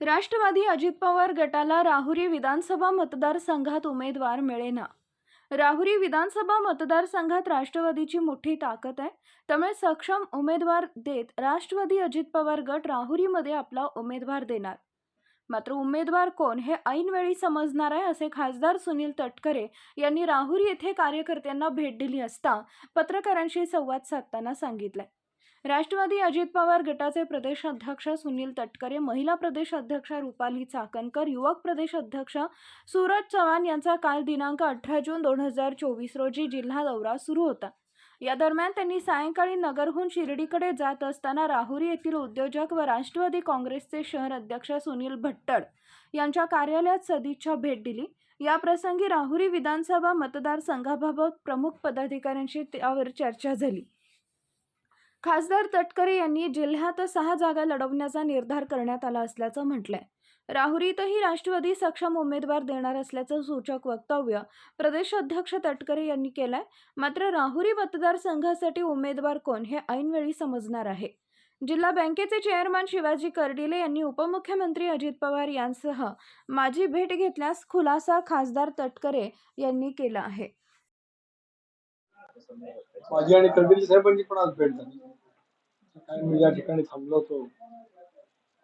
राष्ट्रवादी अजित पवार गटाला राहुरी विधानसभा मतदारसंघात उमेदवार मिळेना. राहुरी विधानसभा मतदारसंघात राष्ट्रवादीची मोठी ताकद आहे. त्यामुळे सक्षम उमेदवार देत राष्ट्रवादी अजित पवार गट राहुरीमध्ये आपला उमेदवार देणार. मात्र उमेदवार कोण हे ऐनवेळी समजणार आहे असे खासदार सुनील तटकरे यांनी राहुरी येथे कार्यकर्त्यांना भेट दिली असता पत्रकारांशी संवाद साधताना सांगितलंय. राष्ट्रवादी अजित पवार गटाचे प्रदेश अध्यक्ष सुनील तटकरे महिला प्रदेश अध्यक्ष रुपाली चाकणकर युवक प्रदेश अध्यक्ष सूरज चव्हाण यांचा काल दिनांक अठरा जून दोन हजार चोवीस रोजी जिल्हा दौरा सुरू होता. या दरम्यान त्यांनी सायंकाळी नगरहून शिर्डीकडे जात असताना राहुरी येथील उद्योजक व राष्ट्रवादी काँग्रेसचे शहर अध्यक्ष सुनील भट्टड यांच्या कार्यालयात सदिच्छा भेट दिली. या प्रसंगी राहुरी विधानसभा मतदारसंघाबाबत प्रमुख पदाधिकाऱ्यांशी त्यावर चर्चा झाली. खासदार तटकरे यांनी जिल्ह्यात सहा जागा लढवण्याचा निर्धार करण्यात आला असल्याचं म्हटलंय. राहुरीतही राष्ट्रवादी सक्षम उमेदवार देणार असल्याचं सूचक वक्तव्य प्रदेश अध्यक्ष तटकरे यांनी केलंय. मात्र राहुरी मतदारसंघासाठी उमेदवार कोण हे ऐनवेळी समजणार आहे. जिल्हा बँकेचे चेअरमन शिवाजी कर्डिले यांनी उपमुख्यमंत्री अजित पवार यांसह माझी भेट घेतल्यास खुलासा खासदार तटकरे यांनी केला आहे. माझी आणि कर्डिले साहेबांची पण आज भेट झाली सकाळी मी या ठिकाणी थांबलो होतो.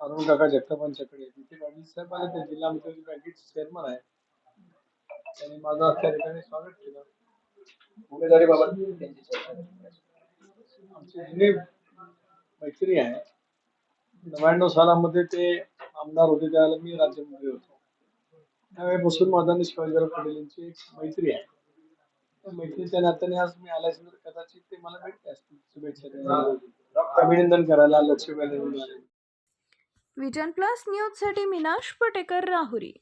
अरुण काका जगतापांच्याकडे. तिथे कर्डिले साहेब आले ते जिल्हा मध्यवर्ती बँकेचे चेअरमन आहे त्यांनी माझं त्या ठिकाणी स्वागत केलं. उमेदवारी बाबत त्यांची चर्चा आमची जुनी मैत्री आहे. नव्याण्णव सालामध्ये ते आमदार होते. त्यावेळेला मी राज्यमंत्री होतो. त्यावेळेपासून माझा आणि शिवाजीराव पटेल यांची एक मैत्री आहे. मैत्रीच्या नात्याने आज मी आल्याच्यानंतर कदाचित ते मला भेटले असतील. शुभेच्छा द्यायला अभिनंदन करायला लक्ष्मीबाई आले विजन प्लस न्यूजसाठी मीनाश पटेकर राहुरी.